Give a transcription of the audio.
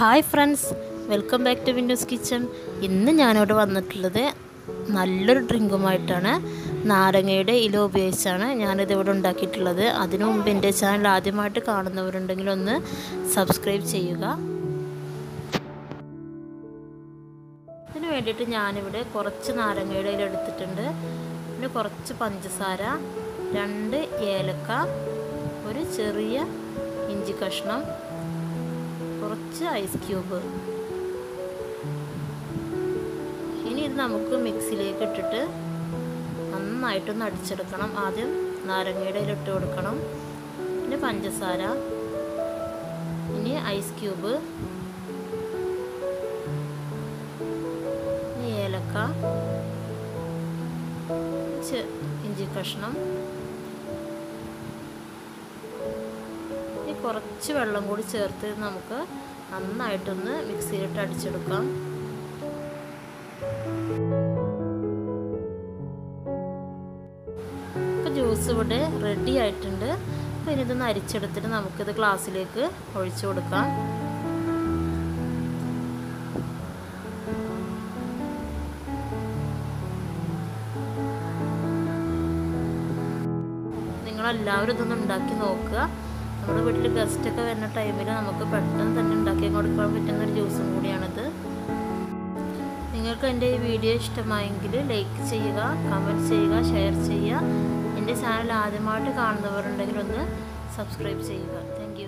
Hi friends welcome back to Windows kitchen. ഇന്ന് ഞാനിവിടെ വന്നിട്ടുള്ളത് നല്ലൊരു ഡ്രിങ്കുമായിട്ടാണ്. നാരങ്ങയുടെ ഇല ഉപയോഗിച്ചാണ് ഞാനിത് ഇവിടെ ഉണ്ടാക്കിയിട്ടുള്ളത്. അതിനു മുമ്പ് എന്റെ ചാനൽ ആദ്യമായിട്ട് കാണുന്നവരുണ്ടെങ്കിൽ ഒന്ന് സബ്സ്ക്രൈബ് ചെയ്യുക. അതിനു വേണ്ടിയിട്ട് ഞാനിവിടെ കുറച്ച് നാരങ്ങയുടെ ഇല എടുത്തിട്ടുണ്ട്. പിന്നെ കുറച്ച് പഞ്ചസാര രണ്ട് ഏലക്ക ഒരു ചെറിയ ഇഞ്ചി കഷ്ണം കുറച്ച് ഐസ് ക്യൂബ് ഇനി ഇത് നമുക്ക് മിക്സിയിലേക്ക് ഇട്ടിട്ട് നന്നായിട്ടൊന്ന് അടിച്ചെടുക്കണം. ആദ്യം നാരങ്ങയുടെ ഇട്ട് കൊടുക്കണം. പിന്നെ പഞ്ചസാര. ഇനി ഐസ് ക്യൂബ് ഏലക്ക. ഇഞ്ചി കഷ്ണം. കുറച്ച് വെള്ളം കൂടി ചേർത്ത് നമുക്ക് നന്നായിട്ടൊന്ന് മിക്സിയിലിട്ട് അടിച്ചെടുക്കാം. ഇപ്പോൾ ജ്യൂസ് ഇവിടെ റെഡി ആയിട്ടുണ്ട്. അപ്പോൾ ഇനി ഇതൊന്ന് അരിച്ചെടുത്തിട്ട് നമുക്കിത് ഗ്ലാസ്സിലേക്ക് ഒഴിച്ചു കൊടുക്കാം. നിങ്ങളെല്ലാവരും ഇതൊന്ന് ഉണ്ടാക്കി നോക്കുക. നമ്മുടെ വീട്ടിൽ ഗസ്റ്റൊക്കെ വരുന്ന ടൈമിൽ നമുക്ക് പെട്ടെന്ന് തന്നെ ഉണ്ടാക്കി കൊടുക്കാൻ പറ്റുന്ന ഒരു ജ്യൂസും കൂടിയാണിത്. നിങ്ങൾക്ക് എന്റെ ഈ വീഡിയോ ഇഷ്ടമായെങ്കിൽ ലൈക്ക് ചെയ്യുക കമന്റ് ചെയ്യുക ഷെയർ ചെയ്യുക. എന്റെ ചാനൽ ആദ്യമായിട്ട് കാണുന്നവരുണ്ടെങ്കിൽ ഒന്ന് സബ്സ്ക്രൈബ് ചെയ്യുക. താങ്ക്